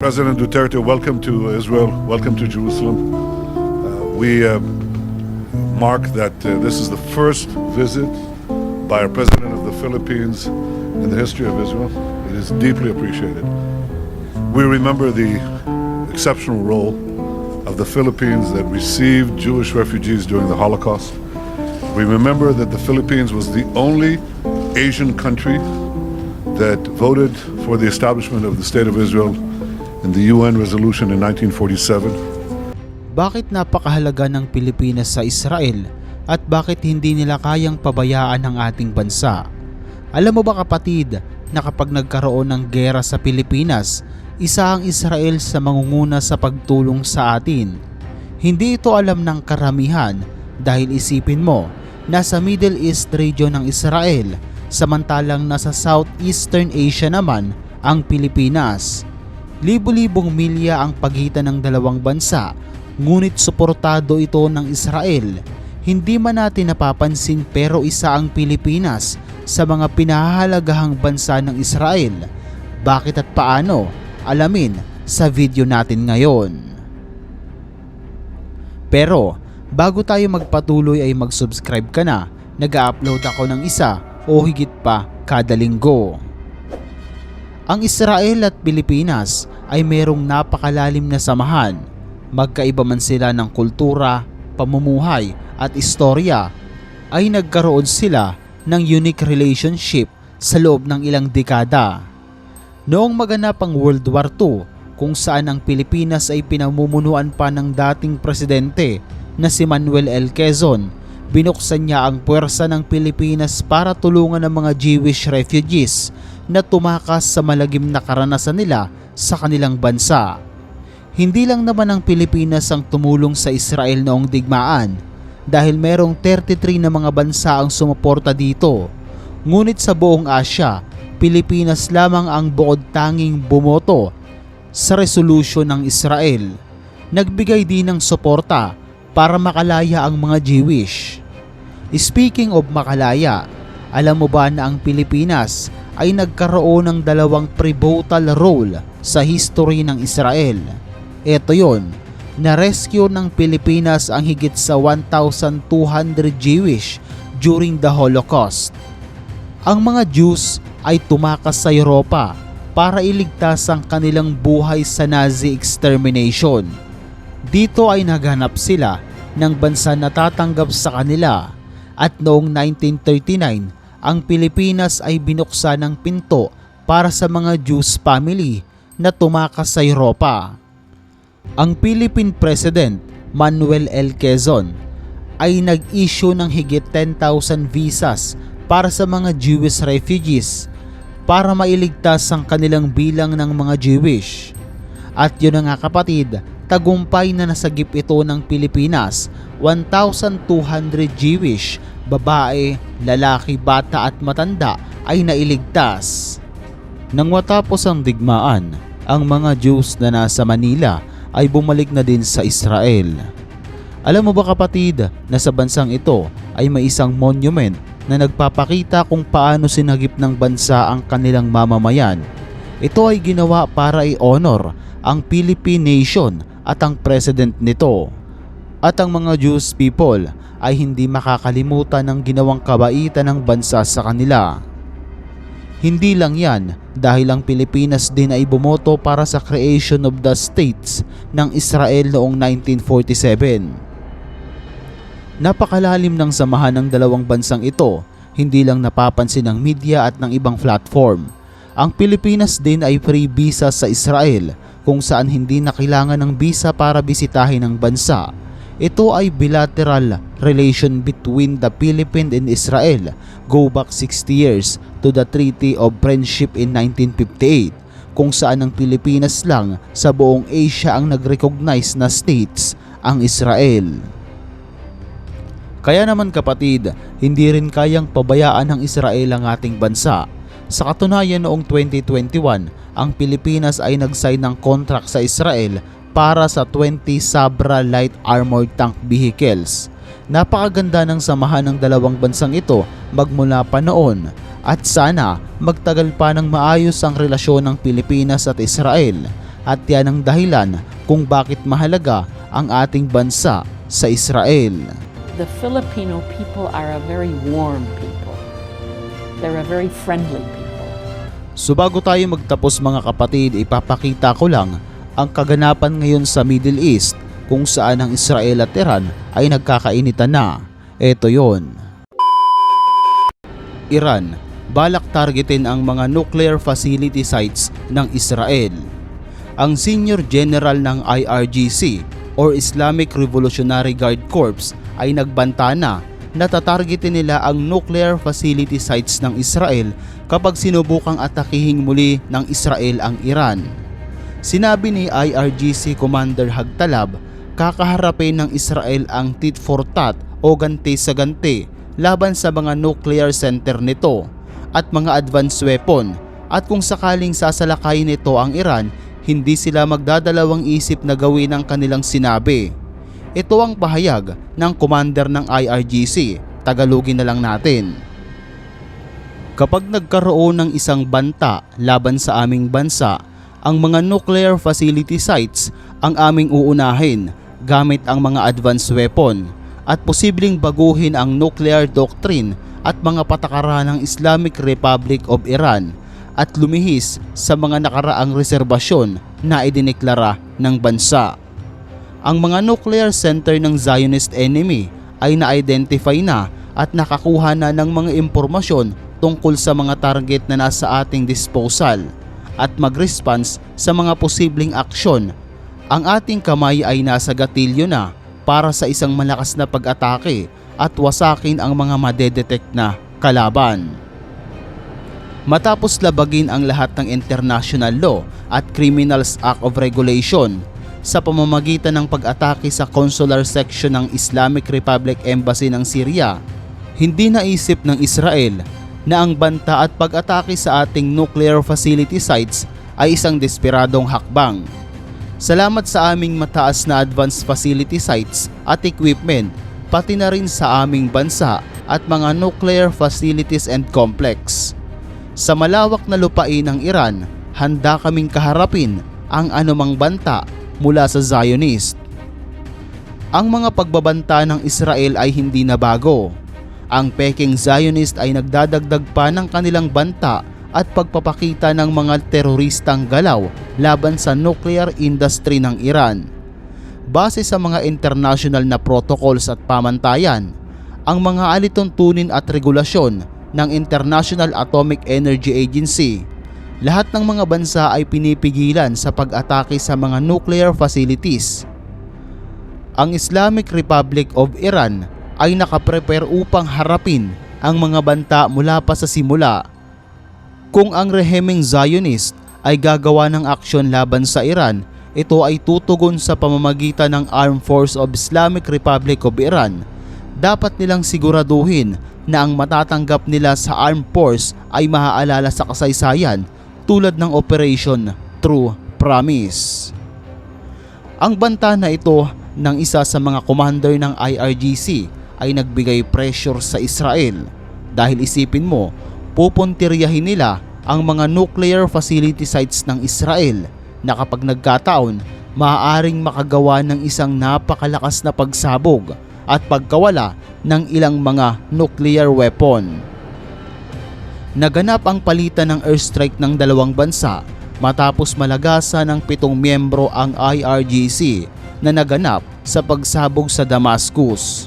President Duterte, welcome to Israel, welcome to Jerusalem. Uh, we uh, mark that uh, this is the first visit by a president of the Philippines in the history of Israel. It is deeply appreciated. We remember the exceptional role of the Philippines that received Jewish refugees during the Holocaust. We remember that the Philippines was the only Asian country that voted for the establishment of the State of Israel in the UN resolution in 1947. Bakit napakahalaga ng Pilipinas sa Israel at bakit hindi nila kayang pabayaan ang ating bansa? Alam mo ba kapatid na kapag nagkaroon ng gera sa Pilipinas, isa ang Israel sa mangunguna sa pagtulong sa atin. Hindi ito alam ng karamihan dahil isipin mo, nasa Middle East region ng Israel, samantalang nasa Southeastern Asia naman ang Pilipinas. Libo-libong milya ang pagitan ng dalawang bansa, ngunit suportado ito ng Israel. Hindi man natin napapansin pero isa ang Pilipinas sa mga pinahahalagahang bansa ng Israel. Bakit at paano? Alamin sa video natin ngayon. Pero bago tayo magpatuloy ay mag-subscribe ka na. Nag-upload ako ng isa o higit pa kada linggo. Ang Israel at Pilipinas ay merong napakalalim na samahan. Magkaiba man sila ng kultura, pamumuhay at istorya, ay nagkaroon sila ng unique relationship sa loob ng ilang dekada. Noong maganap ang World War II, kung saan ang Pilipinas ay pinamumunuan pa ng dating presidente na si Manuel L. Quezon, binuksan niya ang puwersa ng Pilipinas para tulungan ang mga Jewish refugees na tumakas sa malagim na karanasan nila sa kanilang bansa. Hindi lang naman ang Pilipinas ang tumulong sa Israel noong digmaan dahil merong 33 na mga bansa ang sumuporta dito. Ngunit sa buong Asya, Pilipinas lamang ang buod tanging bumoto sa resolution ng Israel. Nagbigay din ng suporta para makalaya ang mga Jewish. Speaking of makalaya, alam mo ba na ang Pilipinas ay nagkaroon ng dalawang pivotal role sa history ng Israel? Ito yon, na-rescue ng Pilipinas ang higit sa 1,200 Jewish during the Holocaust. Ang mga Jews ay tumakas sa Europa para iligtas ang kanilang buhay sa Nazi extermination. Dito ay naghanap sila ng bansa na tatanggap sa kanila at noong 1939 ang Pilipinas ay binuksan ng pinto para sa mga Jews family na tumakas sa Europa. Ang Philippine President Manuel L. Quezon ay nag-issue ng higit 10,000 visas para sa mga Jewish refugees para mailigtas ang kanilang bilang ng mga Jewish. At yun na nga kapatid, tagumpay na nasagip ito ng Pilipinas, 1,200 Jewish, babae, lalaki, bata at matanda ay nailigtas. Nang matapos ang digmaan, ang mga Jews na nasa Manila ay bumalik na din sa Israel. Alam mo ba kapatid na sa bansang ito ay may isang monument na nagpapakita kung paano sinagip ng bansa ang kanilang mamamayan. Ito ay ginawa para i-honor ang Philippine nation at ang president nito. At ang mga Jewish people ay hindi makakalimutan ng ginawang kabaitan ng bansa sa kanila. Hindi lang yan dahil ang Pilipinas din ay bumoto para sa creation of the states ng Israel noong 1947. Napakalalim ng samahan ng dalawang bansang ito, hindi lang napapansin ng media at ng ibang platform. Ang Pilipinas din ay free visa sa Israel kung saan hindi na kailangan ng visa para bisitahin ang bansa. Ito ay bilateral relation between the Philippines and Israel go back 60 years to the Treaty of Friendship in 1958 kung saan ang Pilipinas lang sa buong Asia ang nag-recognize na states ang Israel. Kaya naman kapatid, hindi rin kayang pabayaan ng Israel ang ating bansa. Sa katunayan noong 2021, ang Pilipinas ay nag-sign ng contract sa Israel para sa 20 Sabra Light Armored Tank Vehicles. Napakaganda ng samahan ng dalawang bansang ito magmula pa noon at sana magtagal pa ng maayos ang relasyon ng Pilipinas at Israel at yan ang dahilan kung bakit mahalaga ang ating bansa sa Israel. The Filipino people are a very warm people. They're a very friendly people. So bago tayo magtapos mga kapatid, ipapakita ko lang ang kaganapan ngayon sa Middle East kung saan ang Israel at Iran ay nagkakainitan na. Ito yon. Iran, balak targetin ang mga nuclear facility sites ng Israel. Ang Senior General ng IRGC or Islamic Revolutionary Guard Corps ay nagbanta na na tatargetin nila ang nuclear facility sites ng Israel kapag sinubukang atakihing muli ng Israel ang Iran. Sinabi ni IRGC Commander Hagtalab, kakaharapin ng Israel ang tit for tat o ganti sa ganti laban sa mga nuclear center nito at mga advanced weapon at kung sakaling sasalakayin nito ang Iran, hindi sila magdadalawang isip na gawin ang kanilang sinabi. Ito ang pahayag ng commander ng IRGC, Tagalogin na lang natin. Kapag nagkaroon ng isang banta laban sa aming bansa, ang mga nuclear facility sites ang aming uunahin gamit ang mga advanced weapon at posibleng baguhin ang nuclear doctrine at mga patakaran ng Islamic Republic of Iran at lumihis sa mga nakaraang reserbasyon na idineklara ng bansa. Ang mga nuclear center ng Zionist enemy ay na-identify na at nakakuha na ng mga impormasyon tungkol sa mga target na nasa ating disposal at mag-response sa mga posibleng aksyon. Ang ating kamay ay nasa gatilyo na para sa isang malakas na pag-atake at wasakin ang mga madedetect na kalaban. Matapos labagin ang lahat ng international law at Criminals Act of Regulation sa pamamagitan ng pag-atake sa consular section ng Islamic Republic Embassy ng Syria, hindi naisip ng Israel na ang banta at pag-atake sa ating nuclear facility sites ay isang desperadong hakbang. Salamat sa aming mataas na advanced facility sites at equipment pati na rin sa aming bansa at mga nuclear facilities and complex. Sa malawak na lupain ng Iran, handa kaming kaharapin ang anumang banta mula sa Zionist. Ang mga pagbabanta ng Israel ay hindi na bago. Ang Peking Zionist ay nagdadagdag pa ng kanilang banta at pagpapakita ng mga teroristang galaw laban sa nuclear industry ng Iran. Base sa mga international na protocols at pamantayan, ang mga alituntunin at regulasyon ng International Atomic Energy Agency, lahat ng mga bansa ay pinipigilan sa pag-atake sa mga nuclear facilities. Ang Islamic Republic of Iran ay nakaprepare upang harapin ang mga banta mula pa sa simula. Kung ang rehimeng Zionist ay gagawa ng aksyon laban sa Iran, ito ay tutugon sa pamamagitan ng Armed Force of Islamic Republic of Iran. Dapat nilang siguraduhin na ang matatanggap nila sa armed force ay maaalala sa kasaysayan tulad ng Operation True Promise. Ang banta na ito ng isa sa mga commander ng IRGC ay nagbigay pressure sa Israel dahil isipin mo, pupuntiryahin nila ang mga nuclear facility sites ng Israel na kapag nagkataon, maaaring makagawa ng isang napakalakas na pagsabog at pagkawala ng ilang mga nuclear weapon. Naganap ang palitan ng airstrike ng dalawang bansa matapos malagasa ng pitong miyembro ang IRGC na naganap sa pagsabog sa Damascus.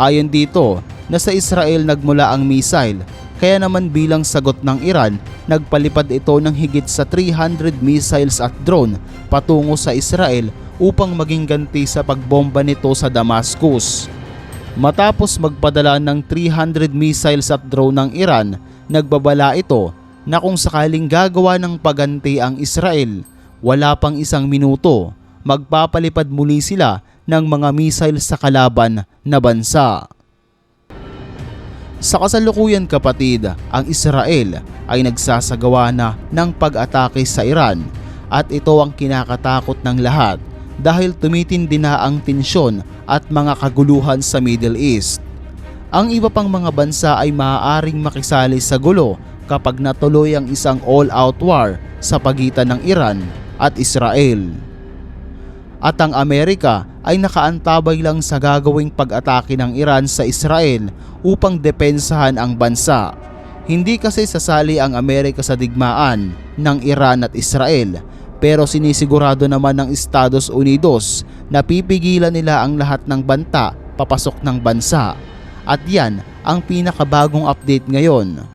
Ayon dito, nasa Israel nagmula ang missile kaya naman bilang sagot ng Iran, nagpalipad ito ng higit sa 300 missiles at drone patungo sa Israel upang maging ganti sa pagbomba nito sa Damascus. Matapos magpadala ng 300 missiles at drone ng Iran, nagbabala ito na kung sakaling gagawa ng paganti ang Israel, wala pang isang minuto, magpapalipad muli sila ng mga missiles sa kalaban na bansa. Sa kasalukuyan kapatid, ang Israel ay nagsasagawa na ng pag-atake sa Iran at ito ang kinakatakot ng lahat dahil tumitindi na ang tensyon at mga kaguluhan sa Middle East. Ang iba pang mga bansa ay maaaring makisali sa gulo kapag natuloy ang isang all-out war sa pagitan ng Iran at Israel. At ang Amerika ay nakaantabay lang sa gagawing pag-atake ng Iran sa Israel upang depensahan ang bansa. Hindi kasi sasali ang Amerika sa digmaan ng Iran at Israel pero sinisigurado naman ng Estados Unidos na pipigilan nila ang lahat ng banta papasok ng bansa. At yan ang pinakabagong update ngayon.